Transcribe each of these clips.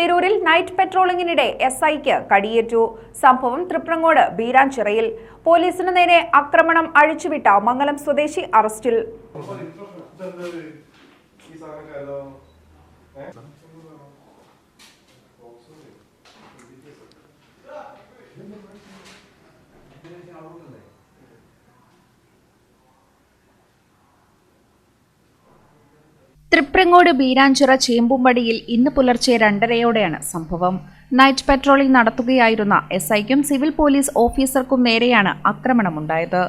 തിരൂരിൽ night പെട്രോളിംഗിനിടെ S ഐക്ക് കടിയേറ്റു. സംഭവം തൃപ്രങ്ങോട് ബീരാഞ്ചിറയിൽ. പോലീസിന് നേരെ ആക്രമണം അഴിച്ചുവിട്ട മംഗലം സ്വദേശി അറസ്റ്റിൽ. തൃപ്രങ്ങോട് ബീരാഞ്ചിറ ചേമ്പുംപടിയിൽ ഇന്ന് പുലർച്ചെ രണ്ടരയോടെയാണ് സംഭവം. നൈറ്റ് പെട്രോളിംഗ് നടത്തുകയായിരുന്ന എസ് ഐക്കും സിവിൽ പോലീസ് ഓഫീസർക്കും നേരെയാണ് ആക്രമണമുണ്ടായത്.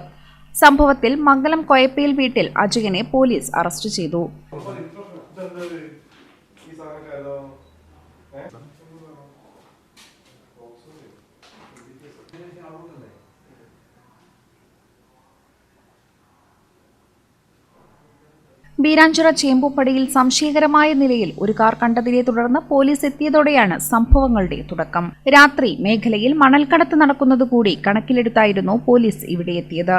സംഭവത്തിൽ മംഗലം കൊയപ്പയിൽ വീട്ടിൽ അജയനെ പോലീസ് അറസ്റ്റ് ചെയ്തു. ബീരാഞ്ചിറ ചേമ്പുംപടിയിൽ സംശയകരമായ നിലയിൽ ഒരു കാർ കണ്ടതിനെ തുടർന്ന് പോലീസ് എത്തിയതോടെയാണ് സംഭവങ്ങളുടെ തുടക്കം. രാത്രി മേഖലയിൽ മണൽക്കടത്ത് നടക്കുന്നത് കൂടി കണക്കിലെടുത്തായിരുന്നു പോലീസ് ഇവിടെ എത്തിയത്.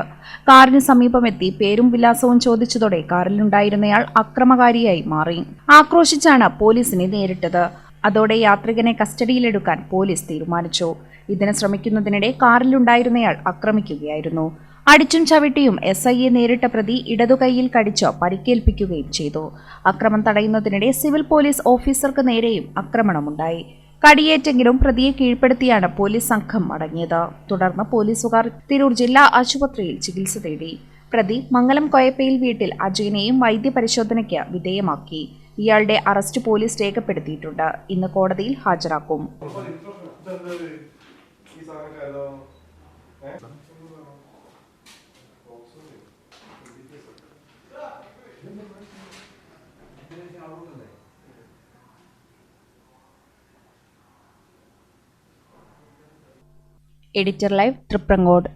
കാറിന് സമീപമെത്തി പേരും വിലാസവും ചോദിച്ചതോടെ കാറിലുണ്ടായിരുന്നയാൾ അക്രമകാരിയായി മാറി. ആക്രോശിച്ചാണ് പോലീസിനെ നേരിട്ടത്. അതോടെ യാത്രികനെ കസ്റ്റഡിയിലെടുക്കാൻ പോലീസ് തീരുമാനിച്ചു. ഇതിന് ശ്രമിക്കുന്നതിനിടെ കാറിലുണ്ടായിരുന്നയാൾ ആക്രമിക്കുകയായിരുന്നു അടിച്ചും ചവിട്ടിയും എസ് ഐയെ നേരിട്ട പ്രതി ഇടതുകൈയിൽ കടിച്ച് പരിക്കേൽപ്പിക്കുകയും ചെയ്തു. അക്രമം തടയുന്നതിനിടെ സിവിൽ പോലീസ് ഓഫീസർക്ക് നേരെയും ആക്രമണമുണ്ടായി കടിയേറ്റെങ്കിലും പ്രതിയെ കീഴ്പ്പെടുത്തിയാണ് പോലീസ് സംഘം മടങ്ങിയത്. തുടർന്ന് പോലീസുകാർ തിരൂർ ജില്ലാ ആശുപത്രിയിൽ ചികിത്സ തേടി. പ്രതി മംഗലം കൊയപ്പയിൽ വീട്ടിൽ അജയനെയും വൈദ്യപരിശോധനയ്ക്ക് വിധേയമാക്കി. ഇയാളുടെ അറസ്റ്റ് പോലീസ് രേഖപ്പെടുത്തിയിട്ടുണ്ട്. ഇന്ന് കോടതിയിൽ ഹാജരാക്കും. ഇതെന്ത് എഡിറ്റർ ലൈവ് തൃപ്രങ്ങോട്